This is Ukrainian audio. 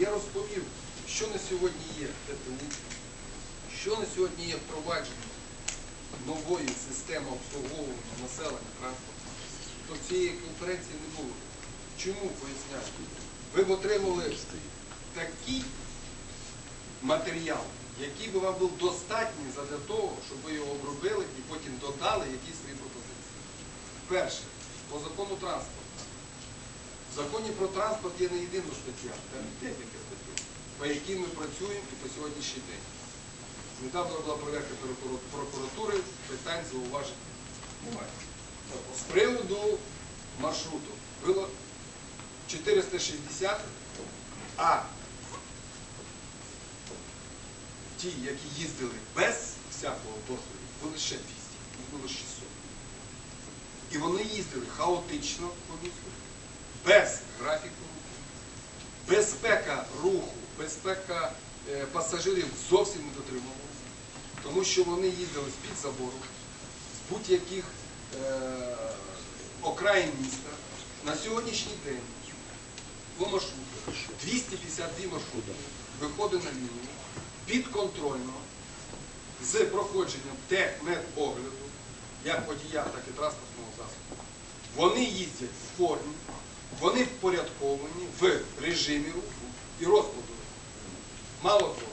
Я розповів, що на сьогодні є ТТУ, що на сьогодні є впровадження нової системи обслуговування населення транспорту, то цієї конференції не було. Чому поясняю? Ви б отримали такий матеріал, який би вам був достатній задля того, щоб ви його обробили і потім додали якісь свої пропозиції. Перше, по закону транспорту. В законі про транспорт є не єдина стаття, там декілька статтів, по якій ми працюємо і по сьогоднішній день. Недавно була прокуру- прокуратури, питань зауважень немає. З приводу маршруту було 460, а ті, які їздили без всякого досвіду, були ще 200, їх було 600. І вони їздили хаотично по місту, без графіку руху. Безпека руху, безпека е, пасажирів зовсім не дотримувалася, тому що вони їздили з-під забору, з будь-яких е, окраїн міста. На сьогоднішній день по маршрутах 252 маршрути виходить на лінію підконтрольно з проходженням техмедогляду, як водія, так і транспортного засобу. Вони їздять в формі, вони впорядковані в режимі руху і розкладу. Мало того,